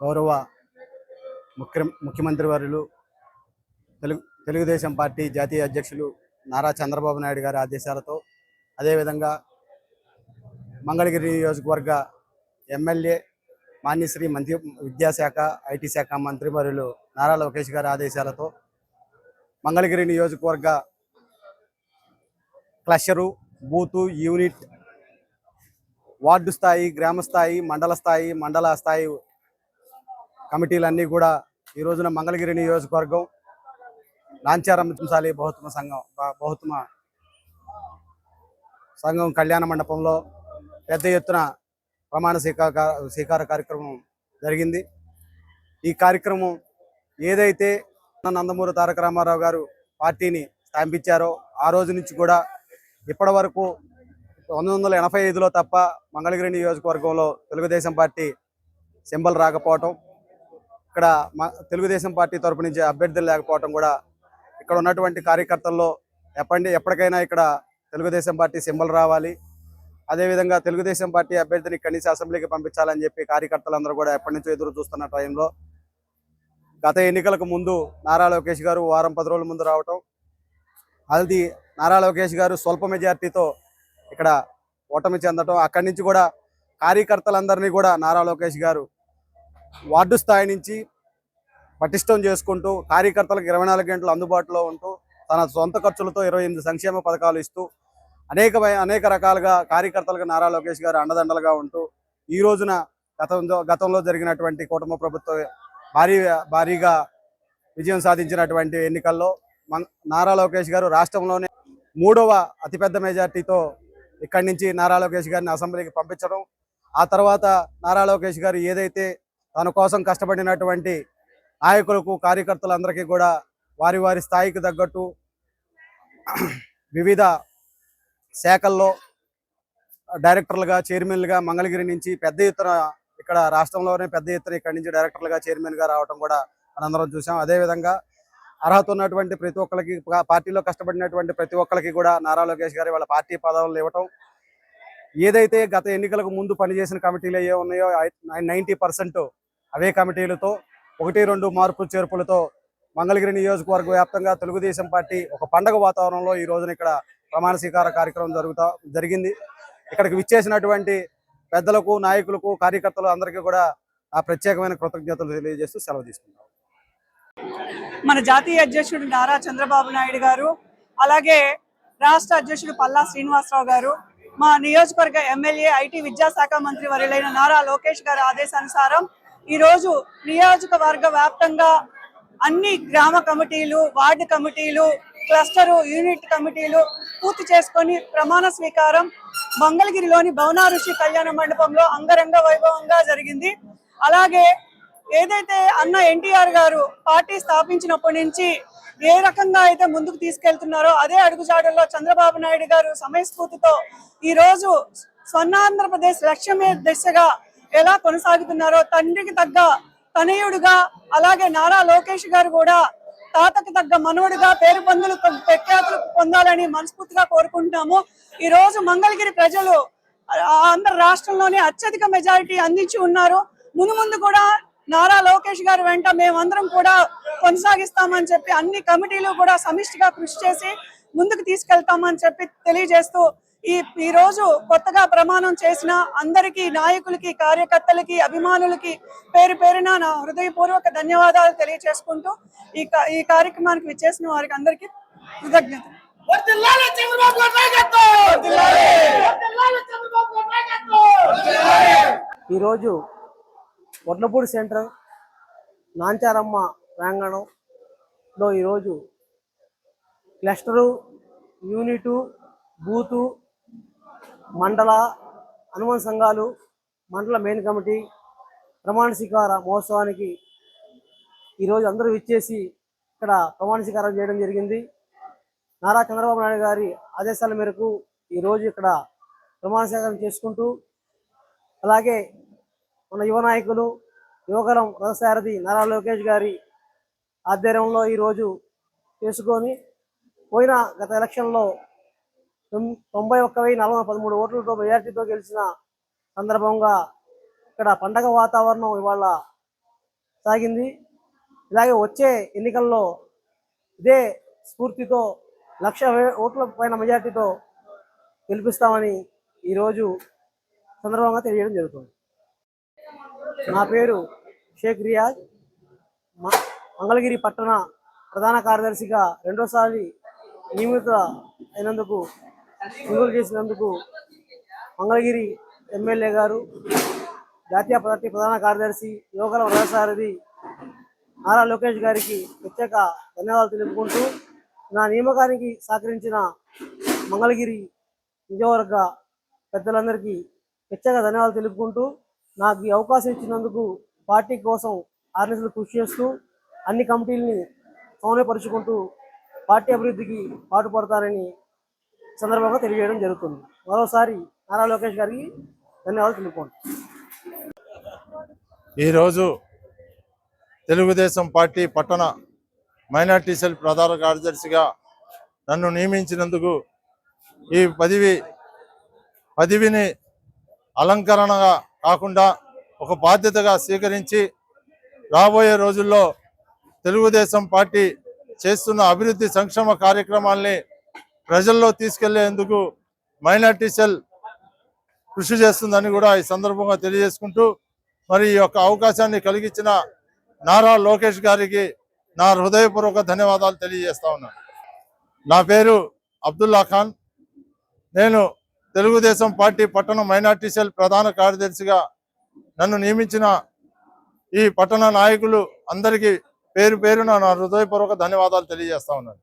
గౌరవ ముఖ్య ముఖ్యమంత్రి వర్యులు తెలుగు తెలుగుదేశం పార్టీ జాతీయ అధ్యక్షులు నారా చంద్రబాబు నాయుడు గారి ఆదేశాలతో అదేవిధంగా మంగళగిరి నియోజకవర్గ ఎమ్మెల్యే మాన్యశ్రీ మంత్రి విద్యాశాఖ ఐటీ శాఖ మంత్రి మరియు నారా లోకేష్ గారి ఆదేశాలతో మంగళగిరి నియోజకవర్గ క్లస్టరు బూతు యూనిట్ వార్డు స్థాయి గ్రామ స్థాయి మండల స్థాయి మండల స్థాయి కమిటీలన్నీ కూడా ఈ రోజున మంగళగిరి నియోజకవర్గం నాంచారం సింసాలి సంఘం బ- బహుత్తమ సంఘం కళ్యాణ మండపంలో పెద్ద ఎత్తున ప్రమాణ స్వీకార స్వీకార కార్యక్రమం జరిగింది. ఈ కార్యక్రమం ఏదైతే నందమూరి తారక రామారావు గారు పార్టీని స్థాపించారో ఆ రోజు నుంచి కూడా ఇప్పటి వరకు పంతొమ్మిది వందల ఎనభై ఐదులో తప్ప మంగళగిరి నియోజకవర్గంలో తెలుగుదేశం పార్టీ సింబల్ రాకపోవటం ఇక్కడ తెలుగుదేశం పార్టీ తరపు నుంచి అభ్యర్థులు లేకపోవటం కూడా ఇక్కడ ఉన్నటువంటి కార్యకర్తల్లో ఎప్పటి ఎప్పటికైనా ఇక్కడ తెలుగుదేశం పార్టీ సింబల్ రావాలి. అదేవిధంగా తెలుగుదేశం పార్టీ అభ్యర్థిని కనీస అసెంబ్లీకి పంపించాలని చెప్పి కార్యకర్తలందరూ కూడా ఎప్పటి నుంచో ఎదురు చూస్తున్న టైంలో గత ఎన్నికలకు ముందు నారా లోకేష్ గారు వారం పది రోజుల ముందు రావటం అది నారా లోకేష్ గారు స్వల్ప మెజార్టీతో ఇక్కడ ఓటమి చెందటం అక్కడి నుంచి కూడా కార్యకర్తలందరినీ కూడా నారా లోకేష్ గారు వార్డు స్థాయి నుంచి పటిష్టం చేసుకుంటూ కార్యకర్తలకు ఇరవై నాలుగు గంటలు అందుబాటులో ఉంటూ తన సొంత ఖర్చులతో ఇరవై ఎనిమిది సంక్షేమ పథకాలు ఇస్తూ అనేక అనేక రకాలుగా కార్యకర్తలకు నారా లోకేష్ గారు అండదండలుగా ఉంటూ ఈ రోజున గతంలో గతంలో జరిగినటువంటి కుటుంబ ప్రభుత్వ భారీ భారీగా విజయం సాధించినటువంటి ఎన్నికల్లో నారా లోకేష్ గారు రాష్ట్రంలోనే మూడవ అతిపెద్ద మెజార్టీతో ఇక్కడి నుంచి నారా లోకేష్ గారిని అసెంబ్లీకి పంపించడం ఆ తర్వాత నారా లోకేష్ గారు ఏదైతే తన కోసం కష్టపడినటువంటి నాయకులకు కార్యకర్తలందరికీ కూడా వారి వారి స్థాయికి తగ్గట్టు వివిధ శాఖల్లో డైరెక్టర్లుగా చైర్మన్లుగా మంగళగిరి నుంచి పెద్ద ఎత్తున ఇక్కడ రాష్ట్రంలోనే పెద్ద ఎత్తున ఇక్కడి నుంచి డైరెక్టర్లుగా చైర్మన్గా రావడం కూడా మనందరం చూసాం. అదేవిధంగా అర్హత ఉన్నటువంటి ప్రతి ఒక్కరికి పార్టీలో కష్టపడినటువంటి ప్రతి ఒక్కరికి కూడా నారా లోకేష్ గారి వాళ్ళ పార్టీ పదవులు ఇవ్వటం. ఏదైతే గత ఎన్నికలకు ముందు పనిచేసిన కమిటీలు ఏ ఉన్నాయో నైంటీ పర్సెంట్ అవే కమిటీలతో ఒకటి రెండు మార్పు చేర్పులతో మంగళగిరి నియోజకవర్గ వ్యాప్తంగా తెలుగుదేశం పార్టీ ఒక పండగ వాతావరణంలో ఈ రోజున ఇక్కడ ప్రమాణ స్వీకార కార్యక్రమం జరుగుతా జరిగింది. ఇక్కడికి విచ్చేసినటువంటి పెద్దలకు నాయకులకు కార్యకర్తలు అందరికీ కూడా ఆ ప్రత్యేకమైన కృతజ్ఞతలు తెలియజేస్తూ సెలవు తీసుకుంటాం మన జాతీయ అధ్యక్షుడు నారా చంద్రబాబు నాయుడు గారు అలాగే రాష్ట్ర అధ్యక్షుడు పల్లా శ్రీనివాసరావు గారు మా నియోజకవర్గ ఎమ్మెల్యే ఐటీ విద్యాశాఖ మంత్రి వర్యులైన నారా లోకేష్ గారి ఆదేశానుసారం ఈరోజు నియోజకవర్గ వ్యాప్తంగా అన్ని గ్రామ కమిటీలు వార్డు కమిటీలు క్లస్టరు యూనిట్ కమిటీలు పూర్తి చేసుకొని ప్రమాణ స్వీకారం మంగళగిరిలోని భవనా ఋషి కళ్యాణ మండపంలో అంగరంగ వైభవంగా జరిగింది. అలాగే ఏదైతే అన్న ఎన్టీఆర్ గారు పార్టీ స్థాపించినప్పటి నుంచి ఏ రకంగా అయితే ముందుకు తీసుకెళ్తున్నారో అదే అడుగుజాడల్లో చంద్రబాబు నాయుడు గారు సమయస్ఫూర్తితో ఈ రోజు స్వర్ణాంధ్రప్రదేశ్ లక్ష్యమే దిశగా ఎలా కొనసాగుతున్నారో తండ్రికి తగ్గ తనయుడుగా అలాగే నారా లోకేష్ గారు కూడా తాతకు తగ్గ మనవుడిగా పేరు పందులు ప్రఖ్యాతులు పొందాలని మనస్ఫూర్తిగా కోరుకుంటున్నాము. ఈ రోజు మంగళగిరి ప్రజలు ఆంధ్ర రాష్ట్రంలోనే అత్యధిక మెజారిటీ అందించి ఉన్నారు. ముందు ముందు కూడా నారా లోకేష్ గారు వెంట మేమందరం కూడా కొనసాగిస్తామని చెప్పి అన్ని కమిటీలు కూడా సమిష్టిగా కృషి చేసి ముందుకు తీసుకెళ్తామని చెప్పి తెలియజేస్తూ ఈ ఈ రోజు కొత్తగా ప్రమాణం చేసిన అందరికీ నాయకులకి కార్యకర్తలకి అభిమానులకి పేరు పేరున నా హృదయపూర్వక ధన్యవాదాలు తెలియజేసుకుంటూ ఈ కా- ఈ కార్యక్రమానికి విచ్చేసిన వారికి అందరికీ నాయకత్వం! ఈరోజు వడ్లపూడి సెంటర్ నాంచారమ్మ ప్రాంగణంలో ఈరోజు క్లస్టరు యూనిటు బూతు మండల హనుమాన్ సంఘాలు మండల మెయిన్ కమిటీ ప్రమాణ స్వీకార మహోత్సవానికి ఈరోజు అందరూ విచ్చేసి ఇక్కడ ప్రమాణ స్వీకారం చేయడం జరిగింది. నారా చంద్రబాబు నాయుడు గారి ఆదేశాల మేరకు ఈరోజు ఇక్కడ ప్రమాణ స్వీకారం చేసుకుంటూ అలాగే మన యువ నాయకులు యువకరం రథసారథి నారా లోకేష్ గారి ఆధ్వర్యంలో ఈరోజు చేసుకొని పోయిన గత ఎలక్షన్లో తొంభై ఒక్క వెయ్యి నలభై పదమూడు ఓట్లతో మెజార్టీతో గెలిచిన సందర్భంగా ఇక్కడ పండగ వాతావరణం ఇవాళ సాగింది. ఇలాగే వచ్చే ఎన్నికల్లో ఇదే స్ఫూర్తితో లక్ష వే- ఓట్ల పైన మెజార్టీతో గెలిపిస్తామని ఈరోజు సందర్భంగా తెలియడం జరుగుతుంది. నా పేరు షేక్ రియాజ్. మంగళగిరి పట్టణ ప్రధాన కార్యదర్శిగా రెండోసారి నియమిత అయినందుకు కొనుగోలు చేసినందుకు మంగళగిరి ఎమ్మెల్యే గారు జాతీయ పార్టీ ప్రధాన కార్యదర్శి యోగల వరసారథి నారా లోకేష్ గారికి ప్రత్యేక ధన్యవాదాలు తెలుపుకుంటూ నా నియామకానికి సహకరించిన మంగళగిరి నిజవర్గ పెద్దలందరికీ ప్రత్యేక ధన్యవాదాలు తెలుపుకుంటూ నాకు ఈ అవకాశం ఇచ్చినందుకు పార్టీ కోసం ఆర్ఎస్లు కృషి చేస్తూ అన్ని కమిటీలని సమన్వయపరుచుకుంటూ పార్టీ అభివృద్ధికి పాటుపడతారని సందర్భంగా తెలియజేయడం జరుగుతుంది. మరోసారి నారా లోకేష్ గారికి ధన్యవాదాలు తెలుపుకోండి ఈరోజు తెలుగుదేశం పార్టీ పట్టణ మైనార్టీ సెల్ ప్రధాన కార్యదర్శిగా నన్ను నియమించినందుకు ఈ పదవి పదవిని అలంకరణగా కాకుండా ఒక బాధ్యతగా స్వీకరించి రాబోయే రోజుల్లో తెలుగుదేశం పార్టీ చేస్తున్న అభివృద్ధి సంక్షేమ కార్యక్రమాల్ని ప్రజల్లో తీసుకెళ్ళేందుకు మైనార్టీ సెల్ కృషి చేస్తుందని కూడా ఈ సందర్భంగా తెలియజేసుకుంటూ మరి ఈ యొక్క అవకాశాన్ని కలిగించిన నారా లోకేష్ గారికి నా హృదయపూర్వక ధన్యవాదాలు తెలియజేస్తా ఉన్నాను నా పేరు అబ్దుల్లా ఖాన్. నేను తెలుగుదేశం పార్టీ పట్టణ మైనార్టీ సెల్ ప్రధాన కార్యదర్శిగా నన్ను నియమించిన ఈ పట్టణ నాయకులు అందరికీ పేరు పేరున నా హృదయపూర్వక ధన్యవాదాలు తెలియజేస్తా ఉన్నాను.